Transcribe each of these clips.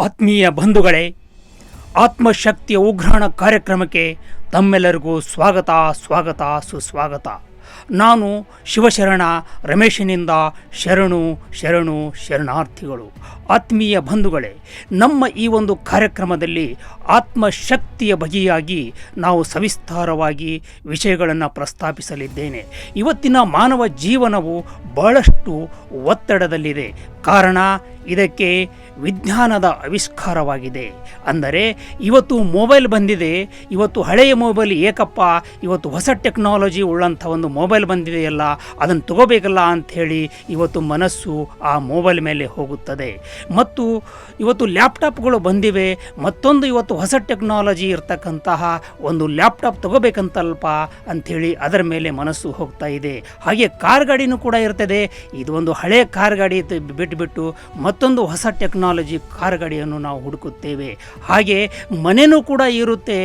ಆತ್ಮೀಯ ಬಂಧುಗಳೇ, ಆತ್ಮಶಕ್ತಿಯ ಉಗ್ರಾಣ ಕಾರ್ಯಕ್ರಮಕ್ಕೆ ತಮ್ಮೆಲ್ಲರಿಗೂ ಸ್ವಾಗತ ಸ್ವಾಗತ, ಸುಸ್ವಾಗತ. ನಾನು ಶಿವಶರಣ, ರಮೇಶನಿಂದ ಶರಣು ಶರಣು, ಶರಣಾರ್ಥಿಗಳು. ಆತ್ಮೀಯ ಬಂಧುಗಳೇ, ನಮ್ಮ ಈ ಒಂದು ಕಾರ್ಯಕ್ರಮದಲ್ಲಿ ಆತ್ಮಶಕ್ತಿಯ ಬಗೆಯಾಗಿ ನಾವು ಸವಿಸ್ತಾರವಾಗಿ ವಿಷಯಗಳನ್ನು ಪ್ರಸ್ತಾಪಿಸಲಿದ್ದೇನೆ. ಇವತ್ತಿನ ಮಾನವ ಜೀವನವು ಬಹಳಷ್ಟು ಒತ್ತಡದಲ್ಲಿದೆ. ಕಾರಣ, ಇದಕ್ಕೆ ವಿಜ್ಞಾನದ ಆವಿಷ್ಕಾರವಾಗಿದೆ. ಅಂದರೆ, ಇವತ್ತು ಮೊಬೈಲ್ ಬಂದಿದೆ, ಇವತ್ತು ಹಳೆಯ ಮೊಬೈಲ್ ಏಕಪ್ಪ, ಇವತ್ತು ಹೊಸ ಟೆಕ್ನಾಲಜಿ ಉಳ್ಳಂಥ ಒಂದು ಮೊಬೈಲ್ ಬಂದಿದೆಯಲ್ಲ, ಅದನ್ನು ತಗೋಬೇಕಲ್ಲ ಅಂಥೇಳಿ ಇವತ್ತು ಮನಸ್ಸು ಆ ಮೊಬೈಲ್ ಮೇಲೆ ಹೋಗುತ್ತದೆ. ಮತ್ತು ಇವತ್ತು ಲ್ಯಾಪ್ಟಾಪ್ಗಳು ಬಂದಿವೆ, ಮತ್ತೊಂದು ಇವತ್ತು ಹೊಸ ಟೆಕ್ನಾಲಜಿ ಇರ್ತಕ್ಕಂತಹ ಒಂದು ಲ್ಯಾಪ್ಟಾಪ್ ತಗೋಬೇಕಂತಲ್ಪ ಅಂಥೇಳಿ ಅದರ ಮೇಲೆ ಮನಸ್ಸು ಹೋಗ್ತಾ ಇದೆ. ಹಾಗೆ ಕಾರ್ ಗಾಡಿನೂ ಕೂಡ ಇರ್ತದೆ. ಇದು ಒಂದು ಹಳೆಯ ಕಾರ್ ಗಾಡಿ ಬಿಟ್ಟುಬಿಟ್ಟು ಮತ್ತೊಂದು ಹೊಸ ಟೆಕ್ನಾಲಜಿ ಕಾರ್ ಗಾಡಿಯನ್ನು ನಾವು ಹುಡುಕುತ್ತೇವೆ. ಹಾಗೆ ಮನೆಯೂ ಕೂಡ ಇರುತ್ತೆ.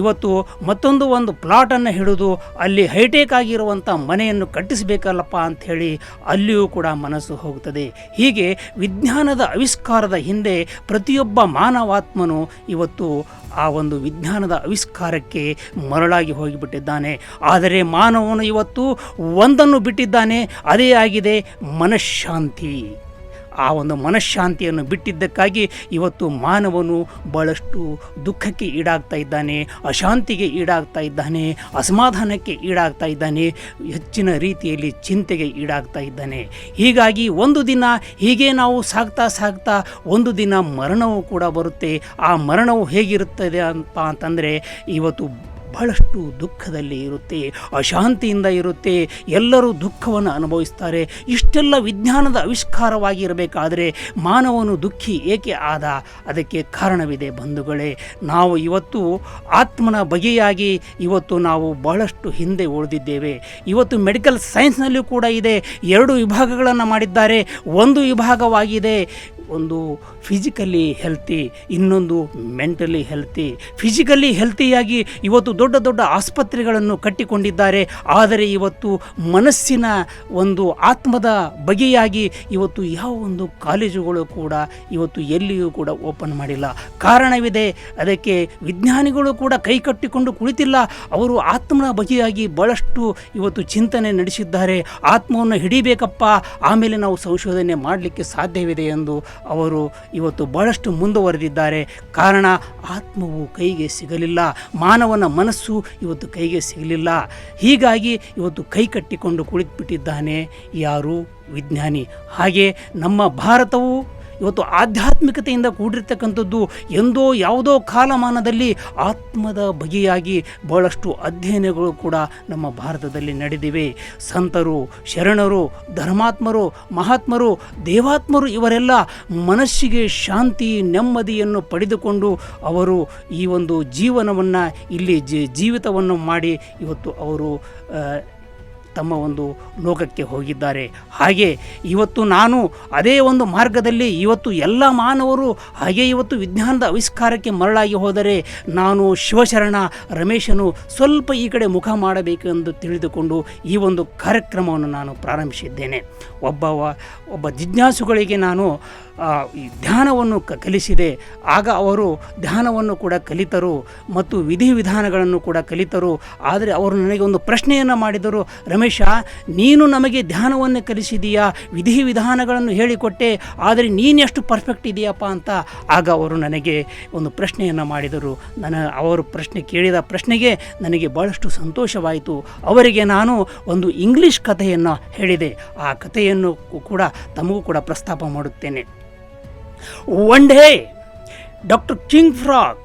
ಇವತ್ತು ಮತ್ತೊಂದು ಒಂದು ಪ್ಲಾಟನ್ನು ಹಿಡಿದು ಅಲ್ಲಿ ಹೈಟೆಕ್ ಆಗಿರುವಂಥ ಮನೆಯನ್ನು ಕಟ್ಟಿಸಬೇಕಲ್ಲಪ್ಪ ಅಂಥೇಳಿ ಅಲ್ಲಿಯೂ ಕೂಡ ಮನಸ್ಸು ಹೋಗುತ್ತದೆ ಹೀಗೆ ವಿಜ್ಞಾನದ ಆವಿಷ್ಕಾರದ ಹಿಂದೆ ಪ್ರತಿಯೊಬ್ಬ ಮಾನವಾತ್ಮನು ಇವತ್ತು ಆ ಒಂದು ವಿಜ್ಞಾನದ ಆವಿಷ್ಕಾರಕ್ಕೆ ಮರಳಾಗಿ ಹೋಗಿಬಿಟ್ಟಿದ್ದಾನೆ. ಆದರೆ ಮಾನವನು ಇವತ್ತು ಒಂದನ್ನು ಬಿಟ್ಟಿದ್ದಾನೆ ಅದೇ ಆಗಿದೆ ಮನಃಶಾಂತಿ. ಆ ಒಂದು ಮನಃಶಾಂತಿಯನ್ನು ಬಿಟ್ಟಿದ್ದಕ್ಕಾಗಿ ಇವತ್ತು ಮಾನವನು ಬಹಳಷ್ಟು ದುಃಖಕ್ಕೆ ಈಡಾಗ್ತಾ ಇದ್ದಾನೆ, ಅಶಾಂತಿಗೆ ಈಡಾಗ್ತಾ ಇದ್ದಾನೆ, ಅಸಮಾಧಾನಕ್ಕೆ ಈಡಾಗ್ತಾ ಇದ್ದಾನೆ, ಹೆಚ್ಚಿನ ರೀತಿಯಲ್ಲಿ ಚಿಂತೆಗೆ ಈಡಾಗ್ತಾ ಇದ್ದಾನೆ. ಹೀಗಾಗಿ ಒಂದು ದಿನ ಹೀಗೆ ನಾವು ಸಾಗ್ತಾ ಸಾಗ್ತಾ ಒಂದು ದಿನ ಮರಣವು ಕೂಡ ಬರುತ್ತೆ. ಆ ಮರಣವು ಹೇಗಿರುತ್ತದೆ ಅಂತ ಅಂತಂದರೆ, ಇವತ್ತು ಬಹಳಷ್ಟು ದುಃಖದಲ್ಲಿ ಇರುತ್ತೆ, ಅಶಾಂತಿಯಿಂದ ಇರುತ್ತೆ. ಎಲ್ಲರೂ ದುಃಖವನ್ನು ಅನುಭವಿಸ್ತಾರೆ. ಇಷ್ಟೆಲ್ಲ ವಿಜ್ಞಾನದ ಆವಿಷ್ಕಾರವಾಗಿರಬೇಕಾದರೆ ಮಾನವನು ದುಃಖಿ ಏಕೆ ಆದ? ಅದಕ್ಕೆ ಕಾರಣವಿದೆ ಬಂಧುಗಳೇ. ನಾವು ಇವತ್ತು ಆತ್ಮನ ಬಗೆಯಾಗಿ ಇವತ್ತು ನಾವು ಬಹಳಷ್ಟು ಹಿಂದೆ ಉಳಿದಿದ್ದೇವೆ. ಇವತ್ತು ಮೆಡಿಕಲ್ ಸೈನ್ಸ್ನಲ್ಲಿಯೂ ಕೂಡ ಇದೆ. ಎರಡು ವಿಭಾಗಗಳನ್ನು ಮಾಡಿದ್ದಾರೆ. ಒಂದು ವಿಭಾಗವಾಗಿದೆ ಒಂದು ಫಿಸಿಕಲಿ ಹೆಲ್ತಿ ಇನ್ನೊಂದು ಮೆಂಟಲಿ ಹೆಲ್ತಿ ಫಿಸಿಕಲಿ ಹೆಲ್ತಿಯಾಗಿ ಇವತ್ತು ದೊಡ್ಡ ದೊಡ್ಡ ಆಸ್ಪತ್ರೆಗಳನ್ನು ಕಟ್ಟಿಕೊಂಡಿದ್ದಾರೆ. ಆದರೆ ಇವತ್ತು ಮನಸ್ಸಿನ ಒಂದು ಆತ್ಮದ ಬಗೆಯಾಗಿ ಇವತ್ತು ಯಾವ ಒಂದು ಕಾಲೇಜುಗಳು ಕೂಡ ಇವತ್ತು ಎಲ್ಲಿಯೂ ಕೂಡ ಓಪನ್ ಮಾಡಿಲ್ಲ. ಕಾರಣವಿದೆ, ಅದಕ್ಕೆ ವಿಜ್ಞಾನಿಗಳು ಕೂಡ ಕೈ ಕಟ್ಟಿಕೊಂಡು ಕುಳಿತಿಲ್ಲ. ಅವರು ಆತ್ಮನ ಬಗೆಯಾಗಿ ಬಹಳಷ್ಟು ಇವತ್ತು ಚಿಂತನೆ ನಡೆಸಿದ್ದಾರೆ. ಆತ್ಮವನ್ನು ಹಿಡಿಬೇಕಪ್ಪ, ಆಮೇಲೆ ನಾವು ಸಂಶೋಧನೆ ಮಾಡಲಿಕ್ಕೆ ಸಾಧ್ಯವಿದೆ ಎಂದು ಅವರು ಇವತ್ತು ಬಹಳಷ್ಟು ಮುಂದುವರೆದಿದ್ದಾರೆ. ಕಾರಣ ಆತ್ಮವು ಕೈಗೆ ಸಿಗಲಿಲ್ಲ. ಮಾನವನ ಮನಸ್ಸು ಇವತ್ತು ಕೈಗೆ ಸಿಗಲಿಲ್ಲ. ಹೀಗಾಗಿ ಇವತ್ತು ಕೈ ಕಟ್ಟಿಕೊಂಡು ಕುಳಿತುಬಿಟ್ಟಿದ್ದಾನೆ ಯಾರು? ವಿಜ್ಞಾನಿ. ಹಾಗೆ ನಮ್ಮ ಭಾರತವು ಇವತ್ತು ಆಧ್ಯಾತ್ಮಿಕತೆಯಿಂದ ಕೂಡಿರ್ತಕ್ಕಂಥದ್ದು ಎಂದೋ ಯಾವುದೋ ಕಾಲಮಾನದಲ್ಲಿ ಆತ್ಮದ ಬಗೆಯಾಗಿ ಬಹಳಷ್ಟು ಅಧ್ಯಯನಗಳು ಕೂಡ ನಮ್ಮ ಭಾರತದಲ್ಲಿ ನಡೆದಿವೆ. ಸಂತರು, ಶರಣರು, ಧರ್ಮಾತ್ಮರು, ಮಹಾತ್ಮರು, ದೇವಾತ್ಮರು ಇವರೆಲ್ಲ ಮನಸ್ಸಿಗೆ ಶಾಂತಿ, ನೆಮ್ಮದಿಯನ್ನು ಪಡೆದುಕೊಂಡು ಅವರು ಈ ಒಂದು ಜೀವನವನ್ನು, ಇಲ್ಲಿ ಜೀವಿತವನ್ನು ಮಾಡಿ ಇವತ್ತು ಅವರು ತಮ್ಮ ಒಂದು ಲೋಕಕ್ಕೆ ಹೋಗಿದ್ದಾರೆ. ಹಾಗೆ ಇವತ್ತು ನಾನು ಅದೇ ಒಂದು ಮಾರ್ಗದಲ್ಲಿ ಇವತ್ತು ಎಲ್ಲ ಮಾನವರು ಹಾಗೆ ಇವತ್ತು ವಿಜ್ಞಾನದ ಆವಿಷ್ಕಾರಕ್ಕೆ ಮರಳಾಗಿ ಹೋದರೆ ನಾನು ಶಿವಶರಣ ರಮೇಶನು ಸ್ವಲ್ಪ ಈ ಕಡೆ ಮುಖ ಮಾಡಬೇಕೆಂದು ತಿಳಿದುಕೊಂಡು ಈ ಒಂದು ಕಾರ್ಯಕ್ರಮವನ್ನು ನಾನು ಪ್ರಾರಂಭಿಸಿದ್ದೇನೆ. ಒಬ್ಬ ಒಬ್ಬ ಜಿಜ್ಞಾಸುಗಳಿಗೆ ನಾನು ಈ ಧ್ಯಾನವನ್ನು ಕಲಿಸಿದೆ. ಆಗ ಅವರು ಧ್ಯಾನವನ್ನು ಕೂಡ ಕಲಿತರು ಮತ್ತು ವಿಧಿವಿಧಾನಗಳನ್ನು ಕೂಡ ಕಲಿತರು. ಆದರೆ ಅವರು ನನಗೆ ಒಂದು ಪ್ರಶ್ನೆಯನ್ನು ಮಾಡಿದರು. ರಮೇಶ, ನೀನು ನಮಗೆ ಧ್ಯಾನವನ್ನು ಕಲಿಸಿದೀಯಾ? ವಿಧಿವಿಧಾನಗಳನ್ನು ಹೇಳಿಕೊಟ್ಟೆ, ಆದರೆ ನೀನೆಷ್ಟು ಪರ್ಫೆಕ್ಟ್ ಇದೆಯಪ್ಪ ಅಂತ ಆಗ ಅವರು ನನಗೆ ಒಂದು ಪ್ರಶ್ನೆಯನ್ನು ಮಾಡಿದರು. ನನ್ನ, ಅವರು ಪ್ರಶ್ನೆ ಕೇಳಿದ ಪ್ರಶ್ನೆಗೆ ನನಗೆ ಭಾಳಷ್ಟು ಸಂತೋಷವಾಯಿತು. ಅವರಿಗೆ ನಾನು ಒಂದು ಇಂಗ್ಲಿಷ್ ಕಥೆಯನ್ನು ಹೇಳಿದೆ. ಆ ಕಥೆಯನ್ನು ಕೂಡ ತಮಗೂ ಕೂಡ ಪ್ರಸ್ತಾಪ ಮಾಡುತ್ತೇನೆ. One day, Dr. King Frog,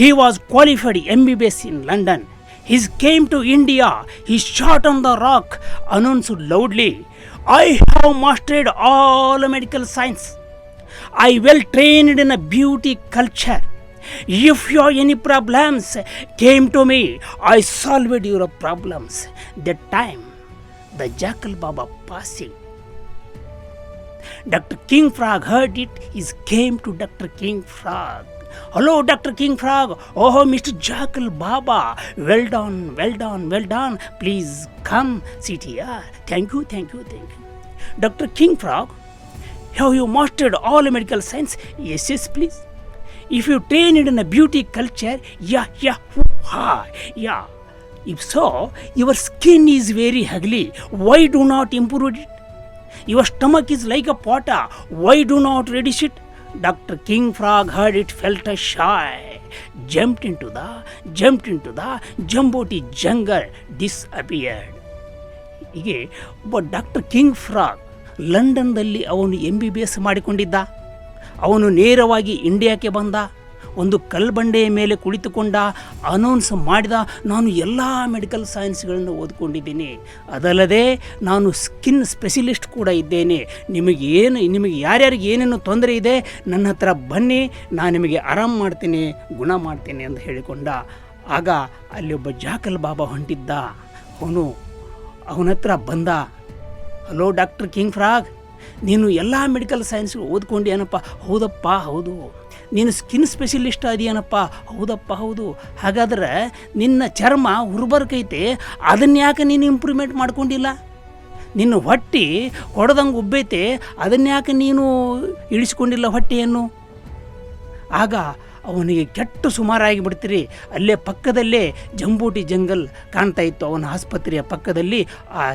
he was qualified MBBS in London. He came to India. He shot on the rock, announced loudly, "I have mastered all medical science. I well trained in a beauty culture. If you have any problems, came to me. I solved your problems." That time, the Jackal Baba passing. Dr. King Frog heard it, he came to Dr. King Frog. Hello, Dr. King Frog. Oh, Mr. Jackal Baba. Well done, well done, well done. Please come, CTR. Thank you, thank you, thank you. Dr. King Frog, have you mastered all medical science? Yes, yes, please. If you trained in a beauty culture, yeah, yeah, ha, yeah. If so, your skin is very ugly. Why do not improve it? Not improve it Your stomach is like a potter. Why do not reduce it? Dr. King Frog heard it, felt a shy, jumped into the, jumped into the Jamboti jungle, disappeared. ಹೀಗೆ ಒಬ್ಬ doctor king frog ಲಂಡನ್ದಲ್ಲಿ ಅವನು M B B S ಮಾಡಿಕೊಂಡಿದ್ದ ಅವನು ನೇರವಾಗಿ ಇಂಡಿಯಾಕ್ಕೆ ಬಂದ ಒಂದು ಕಲ್ಬಂಡೆಯ ಮೇಲೆ ಕುಳಿತುಕೊಂಡ announce ಮಾಡಿದ ನಾನು ಎಲ್ಲ ಮೆಡಿಕಲ್ ಸೈನ್ಸ್ಗಳನ್ನು ಓದ್ಕೊಂಡಿದ್ದೀನಿ. ಅದಲ್ಲದೆ ನಾನು ಸ್ಕಿನ್ ಸ್ಪೆಷಲಿಸ್ಟ್ ಕೂಡ ಇದ್ದೇನೆ. ನಿಮಗೆ ಏನು, ನಿಮಗೆ ಯಾರ್ಯಾರಿಗೆ ಏನೇನು ತೊಂದರೆ ಇದೆ, ನನ್ನ ಹತ್ರ ಬನ್ನಿ, ನಾನು ನಿಮಗೆ ಆರಾಮ್ ಮಾಡ್ತೀನಿ, ಗುಣ ಮಾಡ್ತೀನಿ ಅಂತ ಹೇಳಿಕೊಂಡ. ಆಗ ಅಲ್ಲಿ ಒಬ್ಬ ಜಾಕಲ್ ಬಾಬಾ ಹೊಂಟಿದ್ದ. ಅವನು, ಅವನ ಹತ್ರ ಬಂದ, ಹಲೋ ಡಾಕ್ಟರ್ ಕಿಂಗ್ ಫ್ರಾಗ್ ನೀನು ಎಲ್ಲ ಮೆಡಿಕಲ್ ಸೈನ್ಸ್ ಓದ್ಕೊಂಡು ಏನಪ್ಪ ಹೌದಪ್ಪ, ಹೌದು. ನೀನು ಸ್ಕಿನ್ ಸ್ಪೆಷಲಿಸ್ಟ್ ಅದೆಯೇನಪ್ಪ ಹೌದಪ್ಪ, ಹೌದು. ಹಾಗಾದ್ರೆ ನಿನ್ನ ಚರ್ಮ ಹುರ್ಬರ್ಕೈತೆ ಅದನ್ನ ಯಾಕೆ ನೀನು ಇಂಪ್ರೂವ್ಮೆಂಟ್ ಮಾಡ್ಕೊಂಡಿಲ್ಲ? ನಿನ್ನ ಹೊಟ್ಟೆ ಹೊಡೆದಂಗೆ ಉಬ್ಬೈತೆ, ಅದನ್ನ ಯಾಕೆ ನೀನು ಇಳಿಸ್ಕೊಂಡಿಲ್ಲ ಹೊಟ್ಟೆಯನ್ನು? ಆಗ ಅವನಿಗೆ ಕೆಟ್ಟು ಸುಮಾರಾಗಿ ಬಿಡ್ತೀರಿ. ಅಲ್ಲೇ ಪಕ್ಕದಲ್ಲೇ ಜಂಬೂಟಿ ಜಂಗಲ್ ಕಾಣ್ತಾ ಇತ್ತು. ಅವನ ಆಸ್ಪತ್ರೆಯ ಪಕ್ಕದಲ್ಲಿ ಆ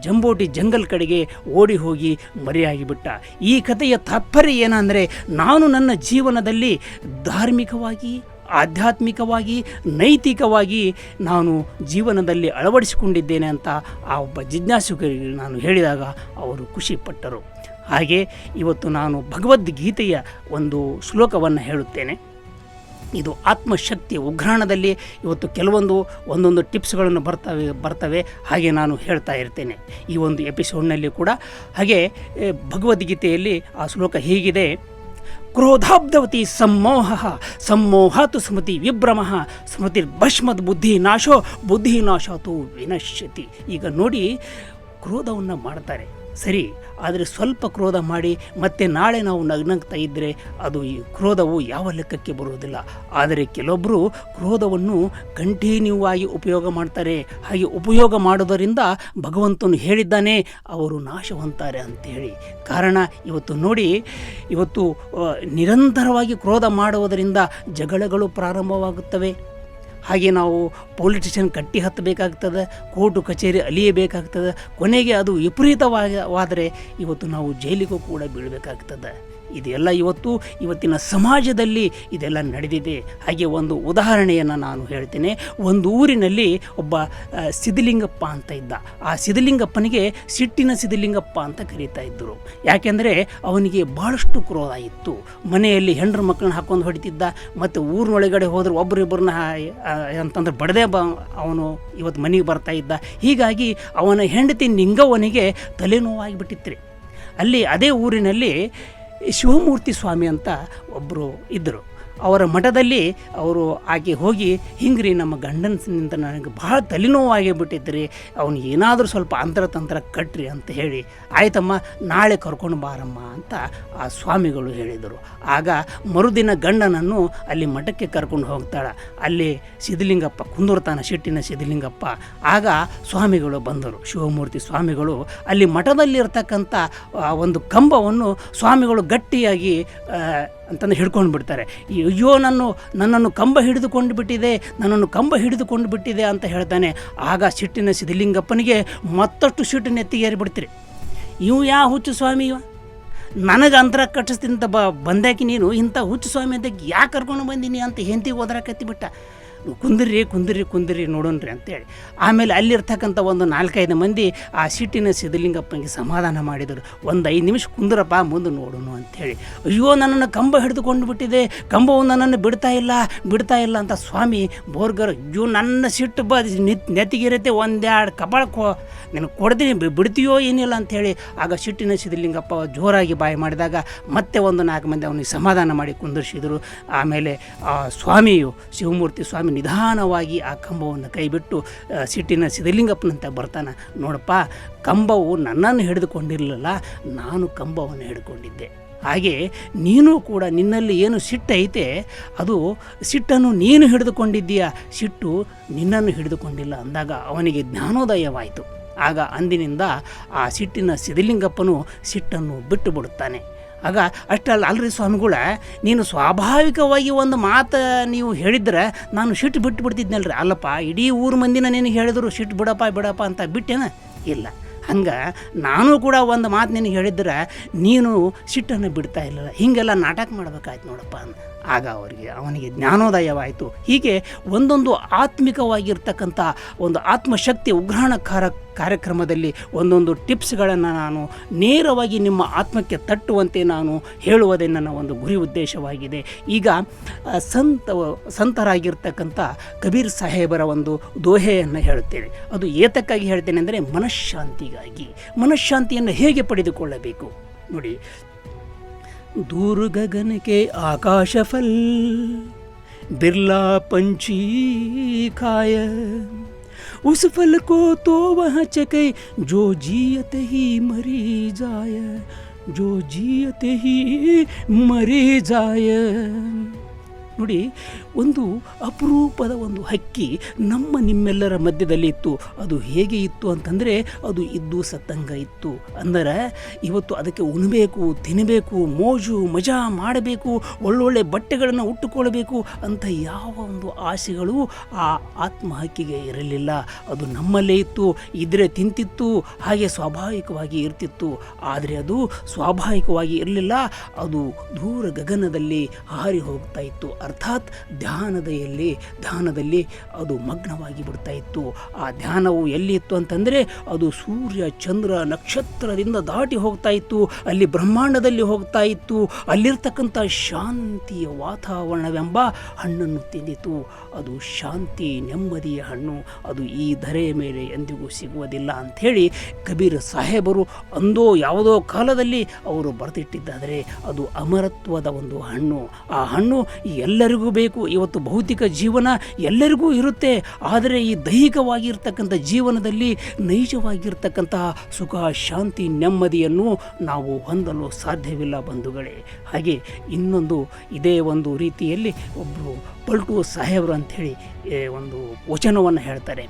ಜಂಬೂಟಿ ಜಂಗಲ್ ಕಡೆಗೆ ಓಡಿ ಹೋಗಿ ಮರೆಯಾಗಿ ಬಿಟ್ಟ ಈ ಕಥೆಯ ತಾತ್ಪರ್ಯ ಏನಂದರೆ, ನಾನು ನನ್ನ ಜೀವನದಲ್ಲಿ ಧಾರ್ಮಿಕವಾಗಿ, ಆಧ್ಯಾತ್ಮಿಕವಾಗಿ, ನೈತಿಕವಾಗಿ ನಾನು ಜೀವನದಲ್ಲಿ ಅಳವಡಿಸಿಕೊಂಡಿದ್ದೇನೆ ಅಂತ ಆ ಒಬ್ಬ ಜಿಜ್ಞಾಸುಕರಿಗೆ ನಾನು ಹೇಳಿದಾಗ ಅವರು ಖುಷಿಪಟ್ಟರು ಹಾಗೆ ಇವತ್ತು ನಾನು ಭಗವದ್ಗೀತೆಯ ಒಂದು ಶ್ಲೋಕವನ್ನು ಹೇಳುತ್ತೇನೆ. ಇದು ಆತ್ಮಶಕ್ತಿ ಉಗ್ರಾಣದಲ್ಲಿ ಇವತ್ತು ಕೆಲವೊಂದು ಒಂದೊಂದು ಟಿಪ್ಸ್ಗಳನ್ನು ಬರ್ತವೆ ಬರ್ತವೆ ಹಾಗೆ ನಾನು ಹೇಳ್ತಾ ಇರ್ತೇನೆ. ಈ ಒಂದು ಎಪಿಸೋಡ್ನಲ್ಲಿ ಕೂಡ ಹಾಗೆ ಭಗವದ್ಗೀತೆಯಲ್ಲಿ ಆ ಶ್ಲೋಕ ಹೀಗಿದೆ, ಕ್ರೋಧಾಬ್ಧವತಿ ಸಮ್ಮೋಹ, ಸಮ್ಮೋಹಾತು ಸ್ಮೃತಿ ವಿಭ್ರಮ ಸ್ಮೃತಿ ಭಸ್ಮದ್ ಬುದ್ಧಿ ನಾಶೋ ಬುದ್ಧಿ ನಾಶಾತು ವಿನಶ್ಯತಿ. ಈಗ ನೋಡಿ ಕ್ರೋಧವನ್ನು ಮಾಡ್ತಾರೆ. ಸರಿ, ಆದರೆ ಸ್ವಲ್ಪ ಕ್ರೋಧ ಮಾಡಿ ಮತ್ತೆ ನಾಳೆ ನಾವು ನಗ್ನಗ್ತಾ ಇದ್ದರೆ ಅದು ಈ ಕ್ರೋಧವು ಯಾವ ಲೆಕ್ಕಕ್ಕೆ ಬರುವುದಿಲ್ಲ. ಆದರೆ ಕೆಲವೊಬ್ಬರು ಕ್ರೋಧವನ್ನು ಕಂಟಿನ್ಯೂ ಆಗಿ ಉಪಯೋಗ ಮಾಡ್ತಾರೆ. ಹಾಗೆ ಉಪಯೋಗ ಮಾಡೋದರಿಂದ ಭಗವಂತನು ಹೇಳಿದ್ದಾನೆ, ಅವರು ನಾಶವಂತಾರೆ ಅಂತೇಳಿ. ಕಾರಣ ಇವತ್ತು ನೋಡಿ, ಇವತ್ತು ನಿರಂತರವಾಗಿ ಕ್ರೋಧ ಮಾಡುವುದರಿಂದ ಜಗಳಗಳು ಪ್ರಾರಂಭವಾಗುತ್ತವೆ. ಹಾಗೆ ನಾವು ಪೊಲಿಟಿಷಿಯನ್ ಕಟ್ಟಿ ಹತ್ತಬೇಕಾಗ್ತದೆ ಕೋರ್ಟು ಕಚೇರಿ ಅಲಿಯಬೇಕಾಗ್ತದೆ, ಕೊನೆಗೆ ಅದು ವಿಪರೀತವಾದರೆ ಇವತ್ತು ನಾವು ಜೈಲಿಗೂ ಕೂಡ ಬೀಳಬೇಕಾಗ್ತದೆ. ಇದೆಲ್ಲ ಇವತ್ತು ಇವತ್ತಿನ ಸಮಾಜದಲ್ಲಿ ಇದೆಲ್ಲ ನಡೆದಿದೆ. ಹಾಗೆ ಒಂದು ಉದಾಹರಣೆಯನ್ನು ನಾನು ಹೇಳ್ತೇನೆ. ಒಂದು ಊರಿನಲ್ಲಿ ಒಬ್ಬ ಸಿದ್ಧಲಿಂಗಪ್ಪ ಅಂತ ಇದ್ದ. ಆ ಸಿದ್ಧಲಿಂಗಪ್ಪನಿಗೆ ಸಿಟ್ಟಿನ ಸಿದ್ಧಲಿಂಗಪ್ಪ ಅಂತ ಕರೀತಾ ಇದ್ದರು. ಯಾಕೆಂದರೆ ಅವನಿಗೆ ಭಾಳಷ್ಟು ಕ್ರೋಧ ಇತ್ತು. ಮನೆಯಲ್ಲಿ ಹೆಂಡ್ರ ಮಕ್ಕಳನ್ನ ಹಾಕೊಂಡು ಹೊಡಿತಿದ್ದ, ಮತ್ತು ಊರಿನೊಳಗಡೆ ಹೋದ್ರೆ ಒಬ್ಬರಿಬ್ಬರನ್ನ ಅಂತಂದ್ರೆ ಬಡದೆ ಬ, ಅವನು ಇವತ್ತು ಮನೆಗೆ ಬರ್ತಾ ಇದ್ದ. ಹೀಗಾಗಿ ಅವನ ಹೆಂಡತಿ ನಿಂಗವನಿಗೆ ತಲೆನೋವಾಗಿಬಿಟ್ಟಿತ್ತು ಅಲ್ಲಿ ಅದೇ ಊರಿನಲ್ಲಿ ಶಿವಮೂರ್ತಿ ಸ್ವಾಮಿ ಅಂತ ಒಬ್ಬರು ಇದ್ದರು ಅವರ ಮಠದಲ್ಲಿ ಅವರು ಆಕೆ ಹೋಗಿ, ಹಿಂಗ್ರಿ, ನಮ್ಮ ಗಂಡನಿಂದ ನನಗೆ ಭಾಳ ತಲೆನೋವಾಗಿ ಬಿಟ್ಟಿದ್ರಿ ಅವನು ಏನಾದರೂ ಸ್ವಲ್ಪ ಅಂತರ ತಂತ್ರ ಕಟ್ರಿ ಅಂತ ಹೇಳಿ, ಆಯ್ತಮ್ಮ, ನಾಳೆ ಕರ್ಕೊಂಡು ಬಾರಮ್ಮ ಅಂತ ಆ ಸ್ವಾಮಿಗಳು ಹೇಳಿದರು. ಆಗ ಮರುದಿನ ಗಂಡನನ್ನು ಅಲ್ಲಿ ಮಠಕ್ಕೆ ಕರ್ಕೊಂಡು ಹೋಗ್ತಾಳೆ. ಅಲ್ಲಿ ಸಿದ್ಧಲಿಂಗಪ್ಪ, ಕುಂದೂರ್ತಾನ ಶೆಟ್ಟಿನ ಸಿದ್ಧಲಿಂಗಪ್ಪ, ಆಗ ಸ್ವಾಮಿಗಳು ಬಂದರು. ಶಿವಮೂರ್ತಿ ಸ್ವಾಮಿಗಳು ಅಲ್ಲಿ ಮಠದಲ್ಲಿರ್ತಕ್ಕಂಥ ಒಂದು ಕಂಬವನ್ನು ಸ್ವಾಮಿಗಳು ಗಟ್ಟಿಯಾಗಿ ಅಂತಂದು ಹಿಡ್ಕೊಂಡು ಬಿಡ್ತಾರೆ. ಅಯ್ಯೋ ನಾನು ನನ್ನನ್ನು ಕಂಬ ಹಿಡಿದುಕೊಂಡು ಬಿಟ್ಟಿದೆ, ನನ್ನನ್ನು ಕಂಬ ಹಿಡಿದುಕೊಂಡು ಬಿಟ್ಟಿದೆ ಅಂತ ಹೇಳ್ತಾನೆ. ಆಗ ಸಿಟ್ಟಿನ ಸಿದ್ಧಲಿಂಗಪ್ಪನಿಗೆ ಮತ್ತಷ್ಟು ಸಿಟ್ಟಿನ ಎತ್ತಿಗೇರಿ ಬಿಡ್ತೀರಿ ಇವು ಯಾವ ಹುಚ್ಚು ಸ್ವಾಮಿ ಇವ? ನನಗೆ ಅಂತರ ಕಟ್ಟಿಸ್ತಿಂತ ಬ ಬಂದಾಕಿ ನೀನು ಇಂಥ ಹುಚ್ಚು ಸ್ವಾಮಿ ಅಂತ ಯಾಕೆ ಕರ್ಕೊಂಡು ಬಂದೀನಿ ಅಂತ ಹೆಂತಿ ಓದರಕತ್ತಿ ಬಿಟ್ಟ ಕುಂದಿರಿ ಕುಂದಿರಿ ಕುಂದಿರಿ ನೋಡೋಣ್ರಿ ಅಂತೇಳಿ. ಆಮೇಲೆ ಅಲ್ಲಿರ್ತಕ್ಕಂಥ ಒಂದು ನಾಲ್ಕೈದು ಮಂದಿ ಆ ಸಿಟ್ಟಿನ ಸಿದ್ಧಲಿಂಗಪ್ಪನಿಗೆ ಸಮಾಧಾನ ಮಾಡಿದರು. ಒಂದು ಐದು ನಿಮಿಷ ಕುಂದ್ರಪ್ಪ, ಮುಂದೆ ನೋಡೋಣ ಅಂಥೇಳಿ ಅಯ್ಯೋ, ನನ್ನನ್ನು ಕಂಬ ಹಿಡಿದುಕೊಂಡು ಬಿಟ್ಟಿದೆ. ಕಂಬವು ನನ್ನನ್ನು ಬಿಡ್ತಾ ಇಲ್ಲ ಬಿಡ್ತಾ ಇಲ್ಲ ಅಂತ ಸ್ವಾಮಿ ಬೋರ್ಗರ್, ಅಯ್ಯೋ, ನನ್ನ ಸಿಟ್ಟು ಬ, ನಿತ್, ನೆತ್ತಿಗಿರತ್ತೆ, ಒಂದೆರಡು ಕಪಾಳ ಕೊ ನಿನಗೆ ಕೊಡ್ತೀನಿ ಬಿಡ್ತೀಯೋ ಏನಿಲ್ಲ ಅಂಥೇಳಿ ಆಗ ಸಿಟ್ಟಿನ ಸಿದ್ಧಲಿಂಗಪ್ಪ ಜೋರಾಗಿ ಬಾಯಿ ಮಾಡಿದಾಗ ಮತ್ತೆ ಒಂದು ನಾಲ್ಕು ಮಂದಿ ಅವನಿಗೆ ಸಮಾಧಾನ ಮಾಡಿ ಕುಂದಿರಿಸಿದರು. ಆಮೇಲೆ ಆ ಸ್ವಾಮಿಯು, ಶಿವಮೂರ್ತಿ ಸ್ವಾಮಿ ನಿಧಾನವಾಗಿ ಆ ಕಂಬವನ್ನು ಕೈಬಿಟ್ಟು ಸಿಟ್ಟಿನ ಸಿದ್ಧಲಿಂಗಪ್ಪನಂತ ಬರ್ತಾನೆ. ನೋಡಪ್ಪ, ಕಂಬವು ನನ್ನನ್ನು ಹಿಡಿದುಕೊಂಡಿರಲಿಲ್ಲ, ನಾನು ಕಂಬವನ್ನು ಹಿಡ್ಕೊಂಡಿದ್ದೆ. ಹಾಗೆ ನೀನು ಕೂಡ ನಿನ್ನಲ್ಲಿ ಏನು ಸಿಟ್ಟೈತೆ, ಅದು ಸಿಟ್ಟನ್ನು ನೀನು ಹಿಡಿದುಕೊಂಡಿದ್ದೀಯ? ಸಿಟ್ಟು ನಿನ್ನನ್ನು ಹಿಡಿದುಕೊಂಡಿಲ್ಲ ಅಂದಾಗ ಅವನಿಗೆ ಜ್ಞಾನೋದಯವಾಯಿತು. ಆಗ ಅಂದಿನಿಂದ ಆ ಸಿಟ್ಟಿನ ಸಿದ್ಧಲಿಂಗಪ್ಪನು ಸಿಟ್ಟನ್ನು ಬಿಟ್ಟು ಬಿಡುತ್ತಾನೆ. ಆಗ ಅಷ್ಟಲ್ಲ ಅಲ್ರಿ ಸ್ವಾಮಿಗಳ, ನೀನು ಸ್ವಾಭಾವಿಕವಾಗಿ ಒಂದು ಮಾತು ನೀವು ಹೇಳಿದ್ರೆ ನಾನು ಸಿಟ್ಟು ಬಿಟ್ಟು ಬಿಡ್ತಿದ್ನಲ್ರಿ ಅಲ್ಲಪ್ಪ, ಇಡೀ ಊರು ಮಂದಿನ ನಿನಗೆ ಹೇಳಿದ್ರು ಸಿಟ್ಟು ಬಿಡಪ್ಪ ಬಿಡಪ್ಪ ಅಂತ ಬಿಟ್ಟೇನ? ಇಲ್ಲ. ಹಂಗೆ ನಾನು ಕೂಡ ಒಂದು ಮಾತು ನಿನಗೆ ಹೇಳಿದ್ರೆ ನೀನು ಸಿಟ್ಟನ್ನು ಬಿಡ್ತಾ ಇಲ್ಲ ಹೀಗೆಲ್ಲ ನಾಟಕ ಮಾಡ್ಬೇಕಾಯ್ತು ನೋಡಪ್ಪ ಅಂದ. ಆಗ ಅವರಿಗೆ ಅವನಿಗೆ ಜ್ಞಾನೋದಯವಾಯಿತು. ಹೀಗೆ ಒಂದೊಂದು ಆತ್ಮಿಕವಾಗಿರ್ತಕ್ಕಂಥ ಒಂದು ಆತ್ಮಶಕ್ತಿ ಉಗ್ರಾಣ ಕಾರ ಕಾರ್ಯಕ್ರಮದಲ್ಲಿ ಒಂದೊಂದು ಟಿಪ್ಸ್ಗಳನ್ನು ನಾನು ನೇರವಾಗಿ ನಿಮ್ಮ ಆತ್ಮಕ್ಕೆ ತಟ್ಟುವಂತೆ ನಾನು ಹೇಳುವುದೇ ನನ್ನ ಒಂದು ಗುರಿ ಉದ್ದೇಶವಾಗಿದೆ. ಈಗ ಸಂತ, ಸಂತರಾಗಿರ್ತಕ್ಕಂಥ ಕಬೀರ್ ಸಾಹೇಬರ ಒಂದು ದೋಹೆಯನ್ನು ಹೇಳುತ್ತೇನೆ ಅದು ಏತಕ್ಕಾಗಿ ಹೇಳ್ತೇನೆ ಅಂದರೆ ಮನಃಶಾಂತಿಗಾಗಿ. ಮನಃಶಾಂತಿಯನ್ನು ಹೇಗೆ ಪಡೆದುಕೊಳ್ಳಬೇಕು? ನೋಡಿ दूर गगन के आकाश फल बिरला पंछी खाय उस फल को तो वह चके, जो जियत ही मरी जाय जो जियत ही मरी जाय ನೋಡಿ, ಒಂದು ಅಪರೂಪದ ಒಂದು ಹಕ್ಕಿ ನಮ್ಮ ನಿಮ್ಮೆಲ್ಲರ ಮಧ್ಯದಲ್ಲಿ ಇತ್ತು. ಅದು ಹೇಗೆ ಇತ್ತು ಅಂತಂದರೆ, ಅದು ಇದ್ದು ಸತ್ತಂಗ ಇತ್ತು. ಅಂದರೆ, ಇವತ್ತು ಅದಕ್ಕೆ ಉಣಬೇಕು ತಿನ್ನಬೇಕು ಮೋಜು, ಮಜಾ ಮಾಡಬೇಕು, ಒಳ್ಳೊಳ್ಳೆ ಬಟ್ಟೆಗಳನ್ನು ಉಟ್ಟುಕೊಳ್ಳಬೇಕು ಅಂತ ಯಾವ ಒಂದು ಆಸೆಗಳು ಆ ಆತ್ಮ ಹಕ್ಕಿಗೆ ಇರಲಿಲ್ಲ. ಅದು ನಮ್ಮಲ್ಲೇ ಇತ್ತು, ಇದ್ರೆ ತಿಂತಿತ್ತು, ಹಾಗೆ ಸ್ವಾಭಾವಿಕವಾಗಿ ಇರ್ತಿತ್ತು. ಆದರೆ ಅದು ಸ್ವಾಭಾವಿಕವಾಗಿ ಇರಲಿಲ್ಲ, ಅದು ದೂರ ಗಗನದಲ್ಲಿ ಹಾರಿ ಹೋಗ್ತಾ ಇತ್ತು. ಅರ್ಥಾತ್ ಧ್ಯಾನದಲ್ಲಿ ಧ್ಯಾನದಲ್ಲಿ ಅದು ಮಗ್ನವಾಗಿ ಬಿಡ್ತಾ ಇತ್ತು. ಆ ಧ್ಯಾನವು ಎಲ್ಲಿ ಇತ್ತು ಅಂತಂದರೆ ಅದು ಸೂರ್ಯ ಚಂದ್ರ ನಕ್ಷತ್ರದಿಂದ ದಾಟಿ ಹೋಗ್ತಾ ಇತ್ತು. ಅಲ್ಲಿ ಬ್ರಹ್ಮಾಂಡದಲ್ಲಿ ಹೋಗ್ತಾ ಇತ್ತು. ಅಲ್ಲಿರ್ತಕ್ಕಂಥ ಶಾಂತಿಯ ವಾತಾವರಣವೆಂಬ ಹಣ್ಣನ್ನು ತಿಂದಿತು. ಅದು ಶಾಂತಿ ನೆಮ್ಮದಿಯ ಹಣ್ಣು. ಅದು ಈ ಧರೆಯ ಮೇಲೆ ಎಂದಿಗೂ ಸಿಗುವುದಿಲ್ಲ ಅಂಥೇಳಿ ಕಬೀರ್ ಸಾಹೇಬರು ಅಂದೋ ಯಾವುದೋ ಕಾಲದಲ್ಲಿ ಅವರು ಬರೆದಿಟ್ಟಿದ್ದಾದರೆ ಅದು ಅಮರತ್ವದ ಒಂದು ಹಣ್ಣು. ಆ ಹಣ್ಣು ಎಲ್ಲರಿಗೂ ಬೇಕು ಇವತ್ತು ಭೌತಿಕ ಜೀವನ ಎಲ್ಲರಿಗೂ ಇರುತ್ತೆ ಆದರೆ ಈ ದೈಹಿಕವಾಗಿರ್ತಕ್ಕಂಥ ಜೀವನದಲ್ಲಿ ನೈಜವಾಗಿರ್ತಕ್ಕಂತಹ ಸುಖ ಶಾಂತಿ ನೆಮ್ಮದಿಯನ್ನು ನಾವು ಹೊಂದಲು ಸಾಧ್ಯವಿಲ್ಲ ಬಂಧುಗಳೇ ಹಾಗೆ ಇನ್ನೊಂದು ಇದೇ ಒಂದು ರೀತಿಯಲ್ಲಿ ಒಬ್ಬರು ಪಲ್ಟು ಸಾಹೇಬರು ಅಂಥೇಳಿ ಏ, ಒಂದು ವಚನವನ್ನು ಹೇಳ್ತಾರೆ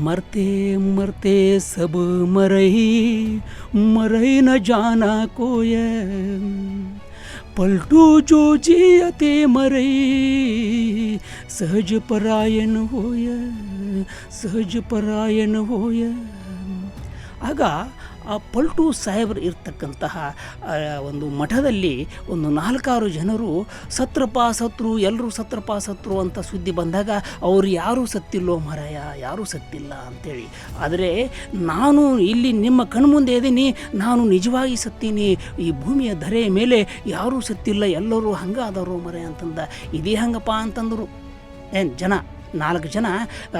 मरते मरते सब मरही मरई न जाना कोय पलटू जो जियते मरई सहज परायण होय सहज परायण होय. अगा ಆ ಪಲ್ಟು ಸಾಹೇಬ್ರು ಇರ್ತಕ್ಕಂತಹ ಒಂದು ಮಠದಲ್ಲಿ ಒಂದು ನಾಲ್ಕಾರು ಜನರು ಸತ್ರಪ ಸತ್ರು ಎಲ್ಲರೂ ಸತ್ರಪ ಸತ್ರು ಅಂತ ಸುದ್ದಿ ಬಂದಾಗ ಅವರು ಯಾರೂ ಸತ್ತಿಲ್ಲೋ ಮರಾಯ, ಯಾರೂ ಸತ್ತಿಲ್ಲ ಅಂತೇಳಿ. ಆದರೆ ನಾನು ಇಲ್ಲಿ ನಿಮ್ಮ ಕಣ್ಮುಂದೆ ಇದ್ದೀನಿ, ನಾನು ನಿಜವಾಗಿ ಸತ್ತೀನಿ, ಈ ಭೂಮಿಯ ಧರೆಯ ಮೇಲೆ ಯಾರೂ ಸತ್ತಿಲ್ಲ, ಎಲ್ಲರೂ ಹಂಗಾದವರು ಮರೆ ಅಂತಂದ. ಇದೇ ಹಂಗಪ್ಪ ಅಂತಂದರು. ಏನು ಜನ? ನಾಲ್ಕು ಜನ,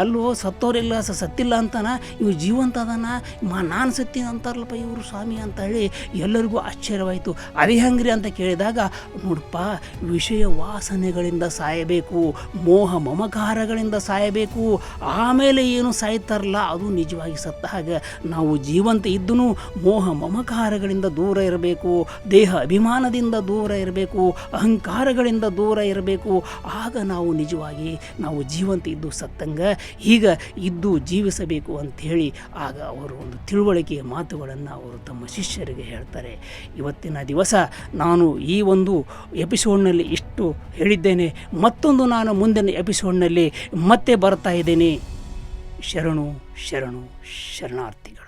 ಅಲ್ಲೋ ಸತ್ತೋರಿಲ್ಲ, ಸ ಸತ್ತಿಲ್ಲ ಅಂತಾನ ಇವು ಜೀವಂತ ಅದಾನ, ಮಾ ನಾನು ಸತ್ತಿ ಅಂತಾರಲ್ಲಪ್ಪ ಇವರು ಸ್ವಾಮಿ ಅಂತ ಹೇಳಿ ಎಲ್ಲರಿಗೂ ಆಶ್ಚರ್ಯವಾಯಿತು. ಅದೇ ಹಂಗ್ರಿ ಅಂತ ಕೇಳಿದಾಗ ನೋಡಪ್ಪ ವಿಷಯ ವಾಸನೆಗಳಿಂದ ಸಾಯಬೇಕು, ಮೋಹ ಮಮಕಾರಗಳಿಂದ ಸಾಯಬೇಕು, ಆಮೇಲೆ ಏನು ಸಾಯ್ತಾರಲ್ಲ, ಅದು ನಿಜವಾಗಿ ಸತ್ತ ಹಾಗೆ ನಾವು ಜೀವಂತ ಇದ್ದೂ ಮೋಹ ಮಮಕಾರಗಳಿಂದ ದೂರ ಇರಬೇಕು, ದೇಹ ಅಭಿಮಾನದಿಂದ ದೂರ ಇರಬೇಕು, ಅಹಂಕಾರಗಳಿಂದ ದೂರ ಇರಬೇಕು, ಆಗ ನಾವು ನಿಜವಾಗಿ ನಾವು ಜೀವಂತ ಇದ್ದು ಸತ್ತಂಗ, ಈಗ ಇದ್ದು ಜೀವಿಸಬೇಕು ಅಂಥೇಳಿ ಆಗ ಅವರು ಒಂದು ತಿಳುವಳಿಕೆಯ ಮಾತುಗಳನ್ನು ಅವರು ತಮ್ಮ ಶಿಷ್ಯರಿಗೆ ಹೇಳ್ತಾರೆ. ಇವತ್ತಿನ ದಿವಸ ನಾನು ಈ ಒಂದು ಎಪಿಸೋಡ್ನಲ್ಲಿ ಇಷ್ಟು ಹೇಳಿದ್ದೇನೆ. ಮತ್ತೊಂದು ನಾನು ಮುಂದಿನ ಎಪಿಸೋಡ್ನಲ್ಲಿ ಮತ್ತೆ ಬರ್ತಾ ಇದ್ದೇನೆ. ಶರಣು ಶರಣು, ಶರಣಾರ್ಥಿಗಳು.